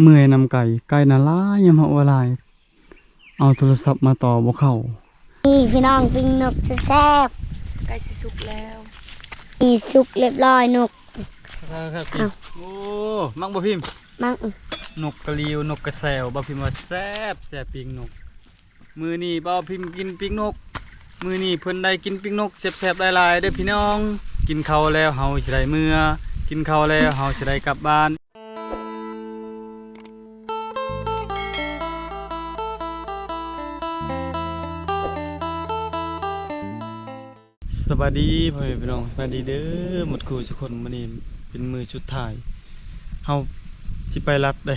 เมื่อยนำไก่ไก่น่ะหลายยามเฮาว่าหลาย เอาโทรศัพท์มาต่อบ่เข้านี่พี่น้องปิ้งนกแซ่บใกล้สิสุกแล้วๆมีสุกเรียบร้อยนก ครับอ้าว โอ้มักบ่พิมพ์มั่งนกกระลิวนกกระแซวบ่พิมพ์ว่าแซ่บแซ่บปิ้งนก มื้อนี้บ่พิมพ์กินปิ้งนก มื้อนี้เพิ่นได้กินปิ้งนกแซ่บๆหลายๆเด้อพี่น้อง กินข้าวแล้วเฮาสิได้เมื่อ กินข้าวแล้วเฮาสิได้กลับบ้าน สวัสดีพ่อแม่พี่น้องสวัสดีเด้อหมดครูทุกคนมื้อนี้เป็นมือชุดถ่ายเฮาสิไปรัดเด้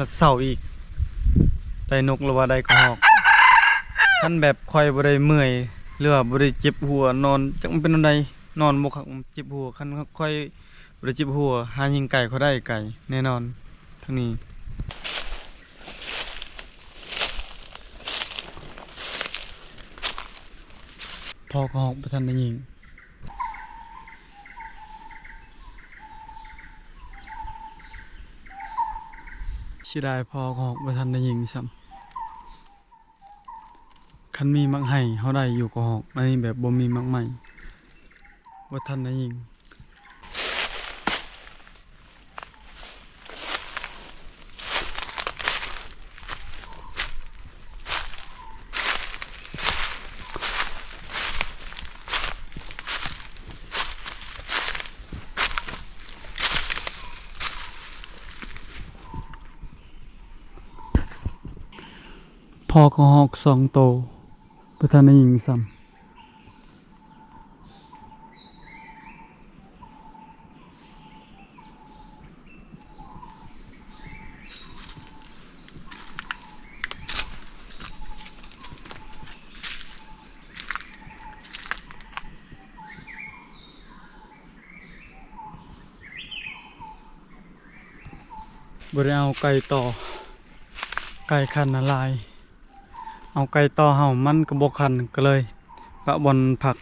รัดเสาอีกได้นกหรือว่าได้กระหอกคันแบบคอยบ่ได้เมื่อยหรือว่าบ่ได้เจ็บหัวนอนจักมันเป็นอันใดนอนบ่คักเจ็บหัวคันค่อยบ่ได้เจ็บหัวหายิงไก่เขาได้ไก่แน่นอนทั้งนี้ พอกระหอกบ่ทันได้ยิงชิได้พอกองประทันได้ยิงซ้ำคันมีมักไห้เขาได้อยู่กับหอกในแบบบ่มีมักใหม่ประทันได้ยิงพอ กระหอกสองโตวประทันได้ยิงซ้ำบ่ได้เอาไก่ต่อ ไก่คันละลาย เอาไก่ต่อเห่ามันกระบอกขันก็เลยปะบอลผัก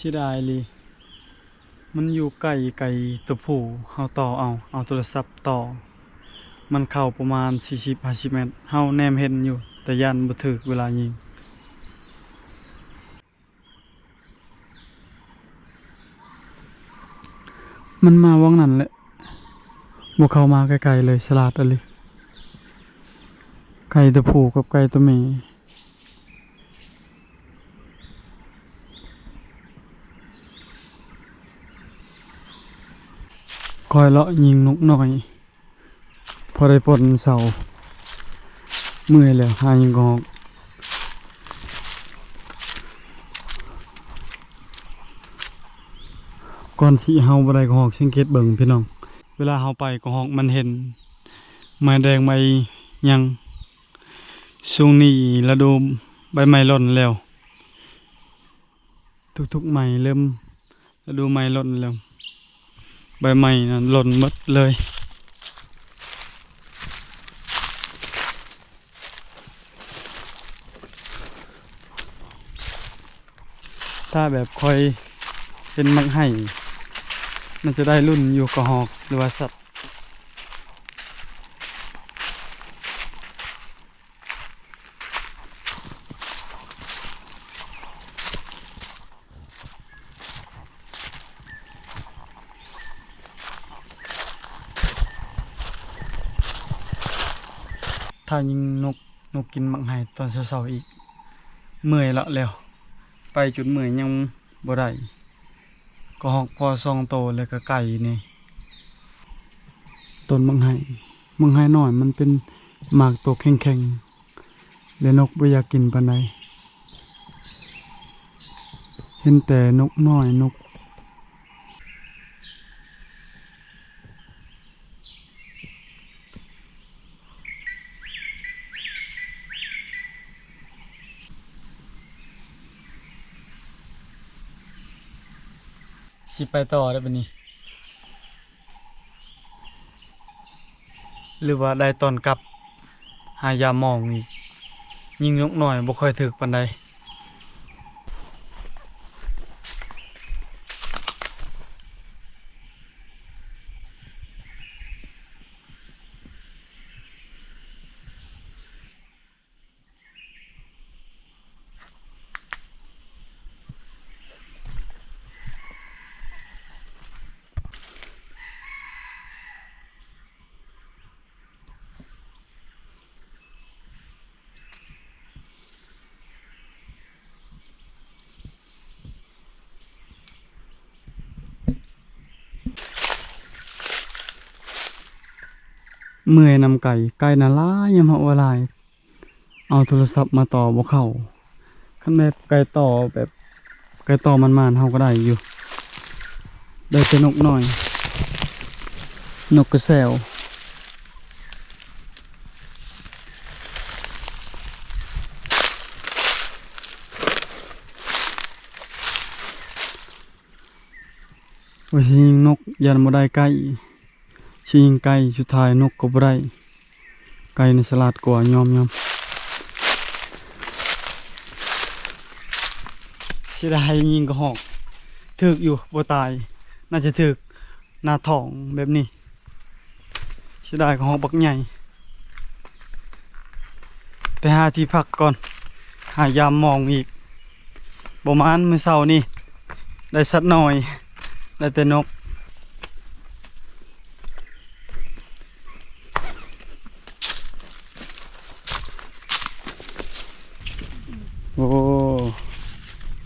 ชิดายลีมันอยู่ไกลไกลตัวผู้เฮาต่อเอาเอาโทรศัพท์ต่อ มันเข้าประมาณ 40-50เมตรเฮาแนมเห็นอยู่ แต่ยันบ่ถึกเวลายิงมันมาว่างนั้นแหละบ่เข้ามาไกลๆเลยฉลาดอะลิไก่ตัวผู้กับไก่ตัวแม่ค อยเลาะยิงนกหน่อย พอได้ปลดเสาเมื่อยแล้วหายิงกอกก่อนสิเฮาบได้กอกสังเกตเบิ่งพี่น้อง เวลาเฮาไปกอกมันเห็น ไม้แดงไม้ยังช่วงนี้ฤดูใบไม้หล่นแล้ว ทุกๆไม้เริ่มฤดูไม้หล่นแล้ว ใบไม้นะหล่นหมดเลย ถ้าแบบคอยเป็นมักไห่มันจะได้รุ่นอยู่กระหอกหรือว่าสัตว์ายิงนกนกกินมักไห่ตอนเช้าๆอีกเมื่อยละแล้ว ไปจุดเมื่อยยังบ่ได้ก็หอกพอซองโตแล้วก็ไก่นี่ต้นมังไห่มังไห่น้อยมันเป็นหมากตัวแข็งๆและนกบ่อยากกินปานใดเห็นแต่นกน้อยนก ไปต่อได้ปะนี้หรือว่าได้ตอนกลับ หายามองนี่ยิงนกหน่อยบ่ค่อยถึกปานใด เมื่อยนำไก่ไก่น่ะหลายยามเฮาว่าลาย เอาโทรศัพท์มาต่อบ่เข้าคันแบบไก่ต่อแบบไก่ต่อมันๆเฮาก็ได้อยู่ได้แต่นกน้อย นกกระแซวว่าสิยิงนกยันบ่ได้ไก่ สิงไก่สุดท้ายนกกบได้ไก่ในฉลาดกว่ายอมยอมสิได้ยิงก็หอกถึกอยู่บ่ตาย น่าจะถึกหน้าท้องแบบนี้สิได้ก็หอกบักใหญ่ไปหาที่พักก่อน หายามมองอีกประมาณมื้อเช้านี่ได้สักหน่อย ได้แต่นก โอ้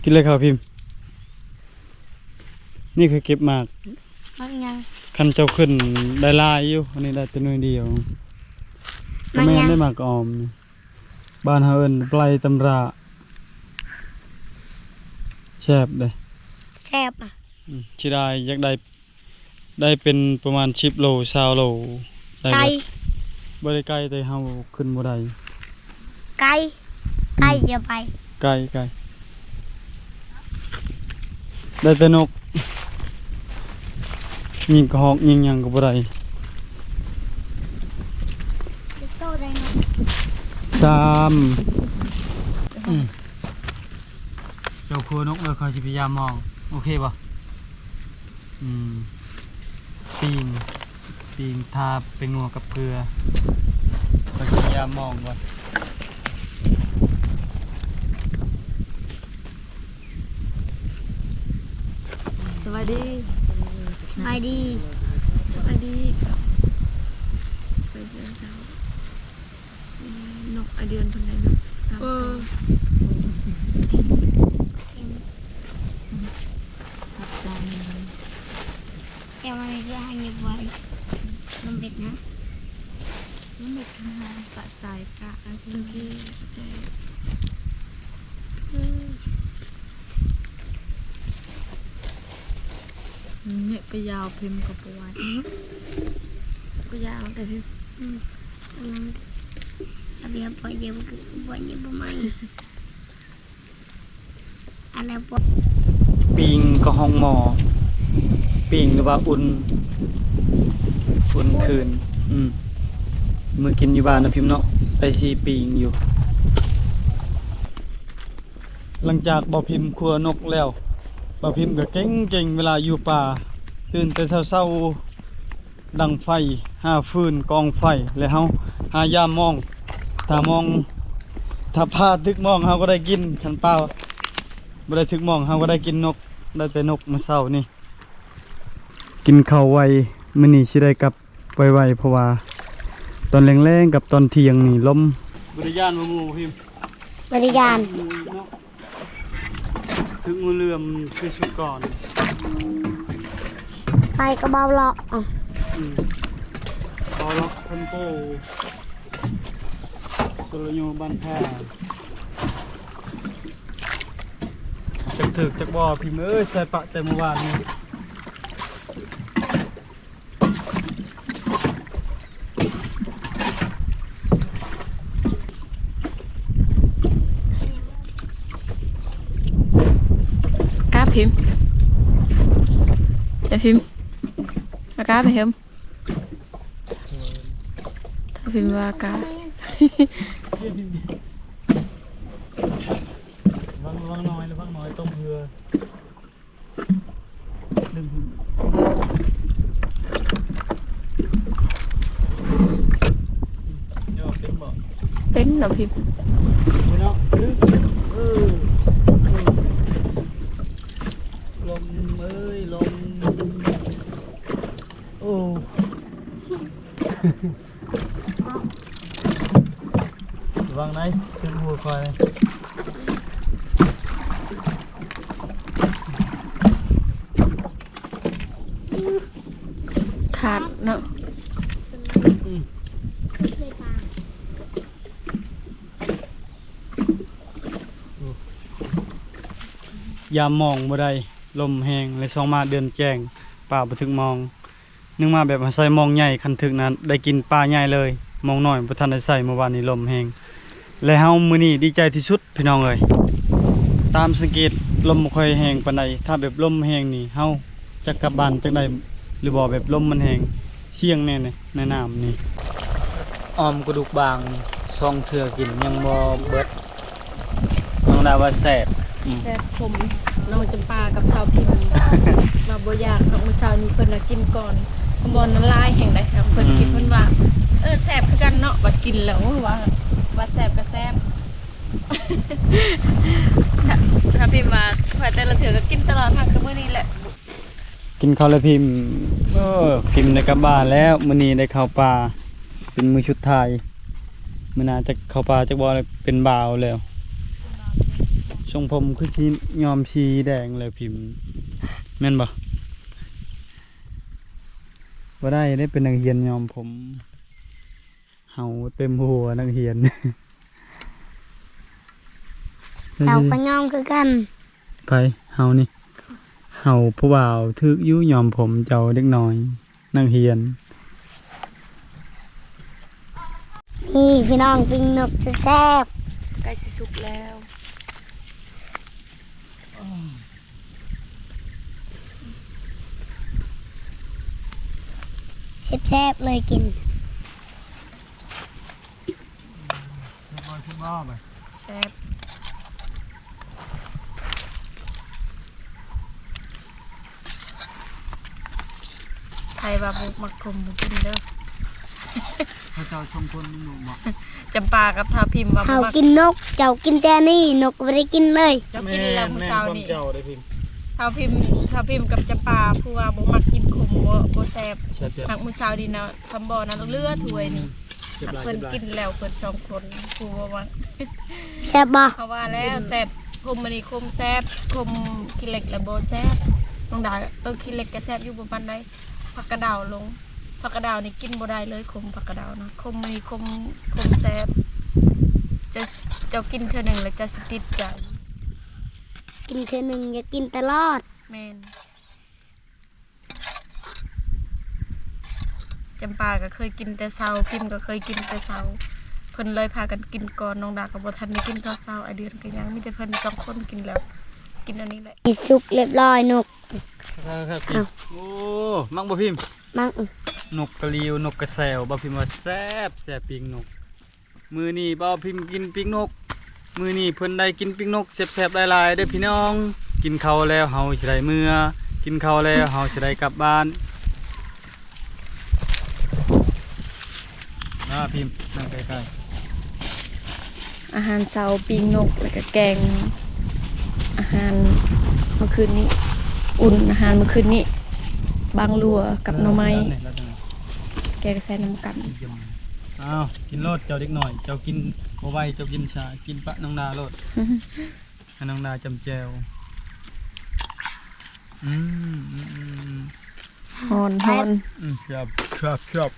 กิ นเลยครับพิมพ์ นี่คือเก็บหมากมันยัง คันเจ้าขึ้นได้หลายอยู่ อันนี้ได้แต่หน่วยเดียวก็มันแม่ยังนได้หมากออมนี่บ้านเฮาเอิ้นปลายตำราแซ่บเลยแซ่บอะอืมสิได้อยากได้ได้เป็นประมาณ10โล20โลได้ไก่เบิดบ่ได้ไกลแต่เฮาขึ้นบ่ได้ไก่ไก่อย่าไป ไกลไกล ได้แต่นกยิงกระหอกยิงหยังก็บ่ได้โตได้เนาะสามอืมเจ้าครัวนกเลยคอยสิพยายามมอง โอเคป่ะอืมปีนปีนทาเป็นงัวกับเกลือคอยสิพยายามมองก่อน วัสดีสบายดีสวัสดีสวัสดีเจ้าอืมนกไอเดือนคนใดนกสามตัวขับจาน แกมันจะให้เงียบไว้ลมเบ็ดนะ มันเด็กทำงานสะใจกะอันนี้ใช่ เนี่ยก็ยาวพิมพ์กับประวัติก็ยาวแต่พิมพ์อันนั้นอันเดียวปล่อยเดียวคือปล่อยเดียวประมาณอันนั้นปล่อยปิงก็ห้องหมอปิงหรือว่าอุ่นอุ่นคืน อืมมือกินอยู่บ้านนะพิมพ์เนาะไปซีปิงอยู่ หลังจากบ่พิมพ์ครัวนกแล้ว บ่พิมพ์ก็เก่งเก่งๆเวลาอยู่ป่า ตื่นแต่เช้าๆดังไฟหาฟืนกองไฟแล้วเฮาหายามมอง ถ้ามองถ้าพลาดทึกมองเฮาก็ได้กินคันเปล่าบ่ได้ทึกมองเฮาก็ได้กินนก ได้แต่นกมื้อเช้านี่ กินข้าวไวมื้อนี้สิได้กลับไวๆเพราะว่า ตอนแรงๆกับตอนเที่ยงนี่ลมบริยานบ่หมู่พิมพ์บริการ ถึงงูเรือมคือสุดก่อนไปกระเบาเลาะอะอืมพอล็อกคนโตกลยูบ้านแพร่จักถึกจักบ่อพิมพ์เอ้ยใส่ปะแต่เมื่อวานนี้ กล้าพิมพ์ อย่า พิมพ์อากาไปเห็มถ้าพิมพ์ว่าอากา วางวางน้อยแล้ววางน้อยต้มเรือดึงเดี๋ยวเป็นบ่ เป็นเหรอพิมพ์ ไม่เนาะเออเออลมเอ้ยลมโอ้ ระวังไหนขึ้นหัว คอยขาดเนาะอืมเคยปลายามมองบ่ได้ลมแหงเลยสองมาเดือนแจ้งป่าบ่ถึงมอง นึงมาแบบใส่มองใหญ่คันถึกนั้นได้กินปลาใหญ่เลย มองน้อยบ่ทันได้ใส่เมื่อวานนี้ลมแหง และเฮามื้อนี้ดีใจที่สุดพี่น้องเอ้ยตามสังเกตลมบ่ค่อยแหงปานใดถ้าแบบลมแหงนี่เฮาจะกลับบ้านจังไดหรือบ่แบบลมมันแหงเสี่ยงแน่ๆในน้ำนี่ออมกระดูกบางซองเทื่อกินยังบ่เบิดน้องดาว่าแซ่บอืมแต่ผมน้องจำปากับเท้าพิมพ์มาบ่อยากของมื้อเช้านี้เพิ่นน่ะกินก่อนขบอนน้ำลายแห่งใดครับเพิ่นกินเพิ่นว่า เออแซ่บคือกันเนาะบัดกินแล้วว่า ว่าแซบก็แซบถ้าพิมพ์ว่าข่อแต่ละเถือก็กินตลอดทั้งคือมื้อนี้แหละ กินข้าวแล้วพิมพ์เออพิมพ์ได้กลับบ้านแล้วมื้อนี้ได้เข้าวป่าเป็นมือชุดไทยมื้อหน้าจะเข้าวป่าจักบ่เป็นบ่าวแล้วทรงผมคือสียอมสีแดงเลยพิมพ์แม่นบ่บ่ได้ได้เป็นนักเรียนยอมผม เฮาเต็มหัวนักเรียนเราก็ย่อมคือกันไปเฮานี่เฮาผู้บ่าวทึกอยู่ยอมผมเจ้าเด็กน้อย นักเรียน นี่พี่น้องปิ้งนกแซ่บใกล้สิสุกแล้วแซ่บแซ่บๆเลยกิน แซ่บไทยว่าบุกมักกลมบุกินเด้อพระเจ้าชมคนหนุ่มบอกจำปากับทาพิมพ์ว่าบ่เขามักกินนก เจ้ากินแต่นี่นกไม่ได้กินเลย เจ้ากินแล้วมื้อเช้านี่ เจ้าได้พิมพ์ทาพิมพ์ทาพิมพ์กับจำปาผู้ว่าบ่มักกินขมบ่บ่แซ่บเช็ดเจ็บทางมื้อเช้านี่นะคำบ่นะเลือถ้วยนี่ เจ็บหลายเพิ่นเจ็บหลายกินแล้วเพิ่นสองคนผู้บ่มักแซ่บบ่เขาว่าแล้วแซ่บคมมันนี่คมแซ่บคมกินเล็กและบ่แซ่บน้องดาเออกินเล็กก็แซ่บอยู่บ่ปานใดผักกระดาวลงผักกระดาวนี่กินบ่ได้เลยคมผักกระดาวนะคมมันนี่คมคมแซ่บจะเจ้ากินเทื่อหนึงแล้วเจ้าสิติดใจกินเธอหนึ่งอย่ากินตลอดแม่น จำปาก็เคยกินแต่เช้าพิมพ์ก็เคยกินแต่เช้าเพิ่นเลยพากันกินก่อนน้องดาก็บ่ทันได้กินข้าวเช้าไอเดือนก็ยังมีแต่เพิ่นสองคนกินแล้ว กินอันนี้แหละมีสุกเรียบร้อยนก ครับอ้าวโอ้มังบ่พิมพ์มั่งนกกระลิวนกกระแซวบ่พิมพ์ว่าแซ่บแซ่บปิ้งนก มือนี้บ่พิมพ์กินปิ้งนก มือนี้เพิ่นได้กินปิ้งนกแซ่บๆหลายๆเด้อพี่น้อง กินข้าวแล้วเฮาสิได้เมื่อ กินข้าวแล้วเฮาสิได้กลับบ้าน อ่าพิมพ์นั่งใกล้อาหารเช้าปิ้งนกแล้วก็แกง อาหารเมื่อคืนนี้ อุ่นอาหารเมื่อคืนนี้บางลัวๆกับหน่อไม้แล้วนั่นแกงใส่น้ำกันเยี่ยมอ้าวกินโลดเจ้าเด็กหน่อย เจ้ากินบ่ไหวเจ้ากินชา กินปะน้องดาโลดให้น้องดาจำแจวอืมอืมอืมฮอนฮอนอืมครับครับครับ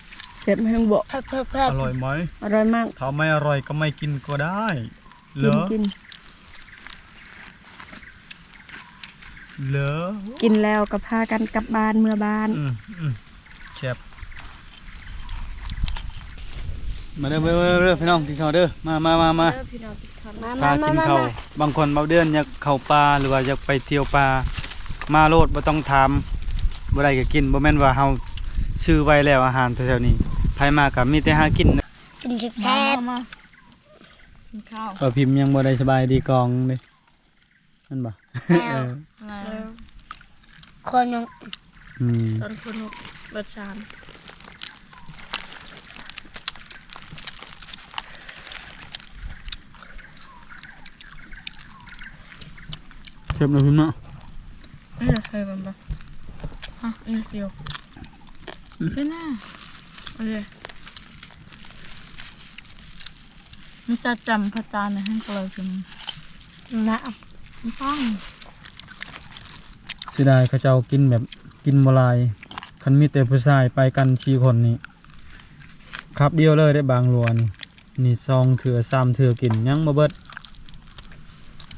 เสร็จไหมทั้งบ่เพิ่มเพิ่มเพิ่มอร่อยไหมอร่อยมากถ้าไม่อร่อยก็ไม่กินก็ได้เหรกินอกิน เหรอกินแล้วก็พากันกลับบ้านเมื่อบ้าน อืมอืมแซ่บมาเด้อมาเด้อมาเด้อพี่น้องกินข้าวเด้อมามามามาพี่น้องกินข้าวมาพามามากินมาข้าวมาบางคนเบาเดือนอยากเข้าป่าหรือว่าอยากไปเที่ยวป่ามาโลดบ่ต้องถามบ่ได้ก็กินบ่แม่นว่าเฮาซื้อไว้แล้วอาหารแถวๆนี้ ไผมาก็มีแต่หากินกินแซ่บมากินข้าวก็พิมพ์ยังบ่ได้สบายดีกองเด้นั่นบ่แล้วเออคนยังอืมตอนคนเบิดชามเก็บหน่อยพิมพ์เนาะนี่เคยมันปะฮะนี่เซียวเป็นน่า โอเคมันจะจำพระจานให้กเราจึงนะไม่ต้องเสียดายเขาเจ้ากินแบบกินบ่หลายคันมีแต่ผู้ชายไปกัน4คนนี่ครับเดียวเลยได้บางรัวนี่นี่ซองเถื่อซ้ำเถื่อกินยังบ่เบิด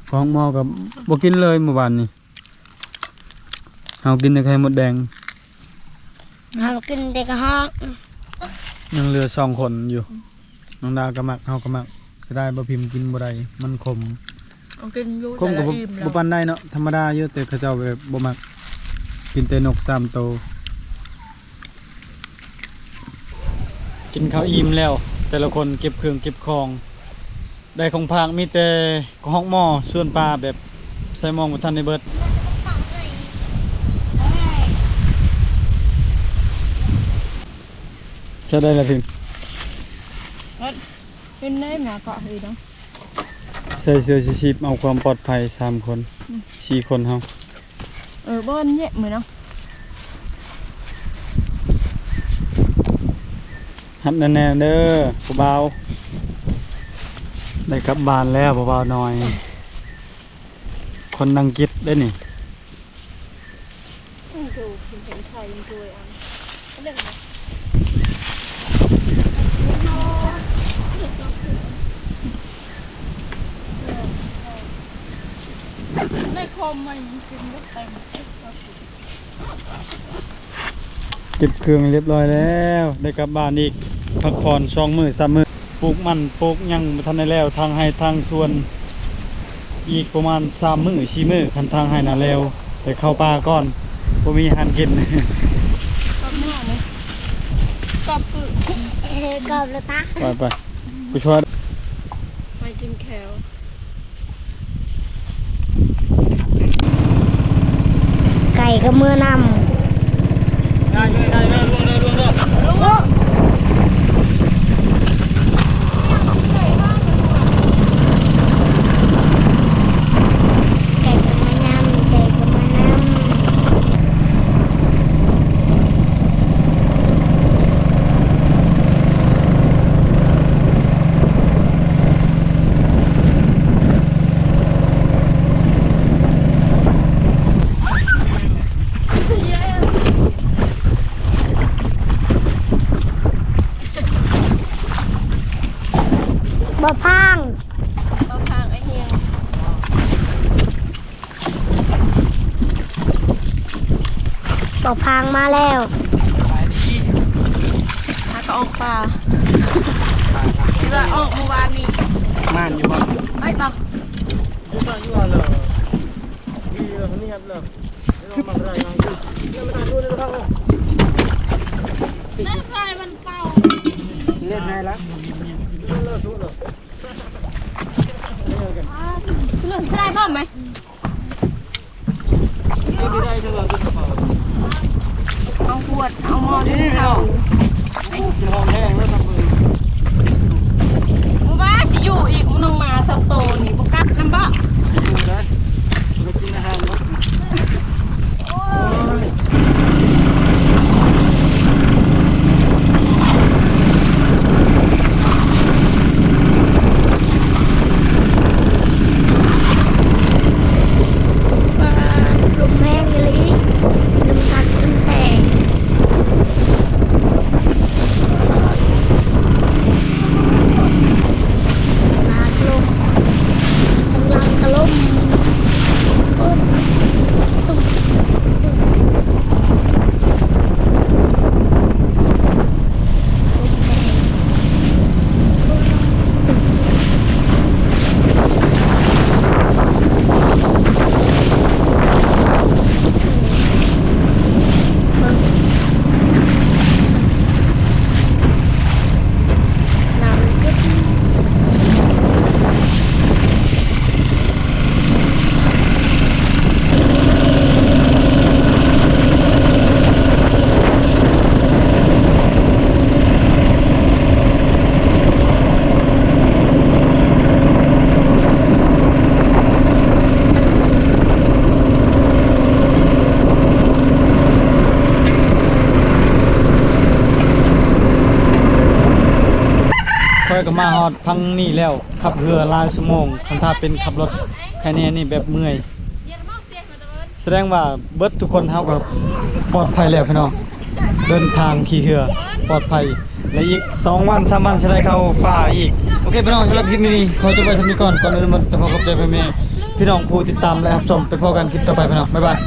ของหมอก็บ่กินเลยเมื่อวานนี่เฮากินแต่ไข่มดแดงเรากินเด็กห้อง ยังเหลือสองคนอยู่ น้องดาวก็มักเฮาก็มักจะได้บ่พิมพ์กินบ่ได้มันขมเอากินอยูขมแต่ก็ละบ่อิ่มแล้บ่วปานได้เนาะธรรมดาอยู่แต่เขาเจ้าแบบบ่มัก กินแต่นกสามโตวกินข้าวอิ่มแล้ว แต่ละคนเก็บเครื่องเก็บของ ได้ของพากมีแต่ของหม้อส่วนปลาแบบใส่หมองบ่ทันได้เบิด ใช่ได้แล้วพิมพ์เป็นได้แม่ก็เฮ้ยเนาะใส่เสื้อชูชีพเอาความปลอดภัยสามคนอืมสี่คนเฮาเออบ้านเนี่ยมือเนาะหัดแน่ๆเด้อผู้เบาได้กลับบ้านแล้วผู้เบาหน่อย คนนังกิดได้นี่ดูคุณเห็นใครยังตัวอันเรื่องนะใน คอมมันกินก็เต็มเก็บเครื่องเรียบร้อยแล้ว ได้กลับบ้านอีกพักผ่อนสองมือสามมือปลูกมันปลูกหยังบ่ทันได้แล้ว ทางให้ทางสวน อีกประมาณสามมือสี่มือคันทางให้น่ะแล้วไปเข้าป่าก่อนบ่มีอาหารกินก็หน้าเนี่ยก็ปื้เฮ้ยกอบเลยปะไปไปผู้ช่วย ไปกินแคล ไก็เมื่อนได้เลยได้เลยล่วงเลยล่วงเลยำไก่ก็มานำไก่ก็มานำ บ่พังเอาทางไอเฮียงบ่พังมาแล้วถ้าก็ออกป่าที่ว่าออกเมื่อวานนี้ม่านอยู่บ้านไอ้ยตังอยู่บ้านอยู่บ้านเลยดีเลยคนนี้ครับเลยไม่ต้องมาอะไรงานคือเดี๋ยวมาตามดูเลยนะครับนั่นใครมันเป่าเล่นไงละ เลิกสู้เลื่องใช่พ่อไหมนี่ไม่ได้เท่าไหร่กระเป๋าเอาขวด เอาหม้อนี่ที่ไม่เขากินห้องแห้งแล้วทำมือบ่ว่าสิอยู่อีกมันต้องมาสโตนี่บ่กัดน้ำบ่ดูนะไปกินอาหารเมาฮอดพังนี่แล้วขับเรือลายชั่วโมงคันถ้าเป็นขับรถแค่นี้นี่แบบเมื่อย แสดงว่าเบิดทุกคนเฮาก็ปลอดภัยแล้วพี่น้องเดินทางขี่เรือปลอดภัยและอีก2วัน3วันจะได้เข้าป่าอีกโอเคพี่น้องสำหรับคลิปนี้ขอจบไว้เท่านี้ก่อนก่อนอื่นมันจะพอกับใจพี่แม่พี่น้องผู้ติดตามและรับชมไปพบกันคลิปต่อไปพี่น้องบ๊ายบาย